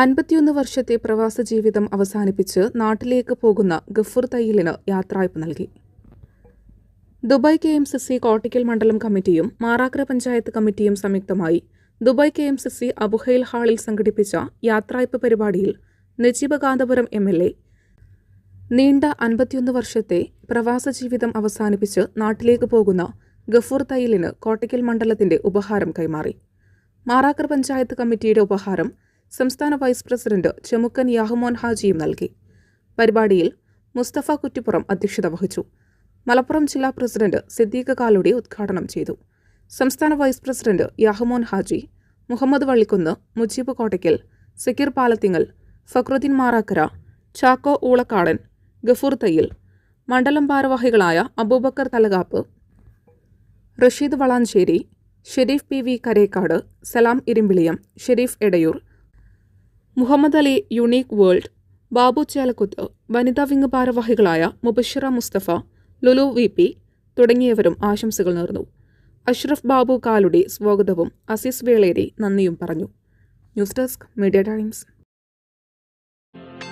അൻപത്തിയൊന്ന് വർഷത്തെ പ്രവാസ ജീവിതം അവസാനിപ്പിച്ച് നാട്ടിലേക്ക് പോകുന്ന ഗഫൂർ തയ്യലിന് യാത്രയപ്പ് നൽകി. Dubai K M C C Kottakkal മണ്ഡലം കമ്മിറ്റിയും മാറാക്കര പഞ്ചായത്ത് കമ്മിറ്റിയും സംയുക്തമായി Dubai K M C C Abu Hail ഹാളിൽ സംഘടിപ്പിച്ച യാത്രയപ്പ് പരിപാടിയിൽ Najeeb Kanthapuram M L A നീണ്ട അൻപത്തിയൊന്ന് വർഷത്തെ പ്രവാസ ജീവിതം അവസാനിപ്പിച്ച് നാട്ടിലേക്ക് പോകുന്ന ഗഫൂർ തയ്യലിന് കോട്ടയ്ക്കൽ മണ്ഡലത്തിന്റെ ഉപഹാരം കൈമാറി. മാറാക്കർ പഞ്ചായത്ത് കമ്മിറ്റിയുടെ ഉപഹാരം സംസ്ഥാന വൈസ് പ്രസിഡന്റ് ചെമുക്കൻ യാഹുമോൻ ഹാജിയും നൽകി. പരിപാടിയിൽ മുസ്തഫ കുറ്റിപ്പുറം അധ്യക്ഷത വഹിച്ചു. മലപ്പുറം ജില്ലാ പ്രസിഡന്റ് സിദ്ദീഖ് കാലുടി ഉദ്ഘാടനം ചെയ്തു. സംസ്ഥാന വൈസ് പ്രസിഡന്റ് യാഹുമോൻ ഹാജി മുഹമ്മദ് വള്ളിക്കുന്ന് മുജീബ് കോട്ടയ്ക്കൽ സക്കീർ പാലത്തിങ്ങൽ ഫക്രുദ്ദീൻ മാറാക്കര ചാക്കോ ഊളക്കാടൻ ഗഫൂർ തയ്യിൽ മണ്ഡലം ഭാരവാഹികളായ Aboobacker Thalakappu Rasheed Valanchery Shareef P V Karekkad Salam Irimbiliyam Shareef Edayur Muhammad Ali unique world Babu Chelakkuth വനിതാ വിംഗ് ഭാരവാഹികളായ മുബഷിറ മുസ്തഫ ലുലു വി പി തുടങ്ങിയവരും ആശംസകൾ നേർന്നു. അഷ്റഫ് ബാബു കാലുടി സ്വാഗതവും അസീസ് വേളേരി നന്ദിയും പറഞ്ഞു. News desk media times.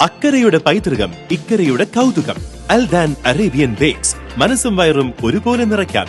അക്കരയുടെ പൈതൃകം ഇക്കരയുടെ കൗതുകം അൽദാൻ അറേബ്യൻ ബേക്സ് മനസ്സും വയറും ഒരുപോലെ നിറയ്ക്കാം.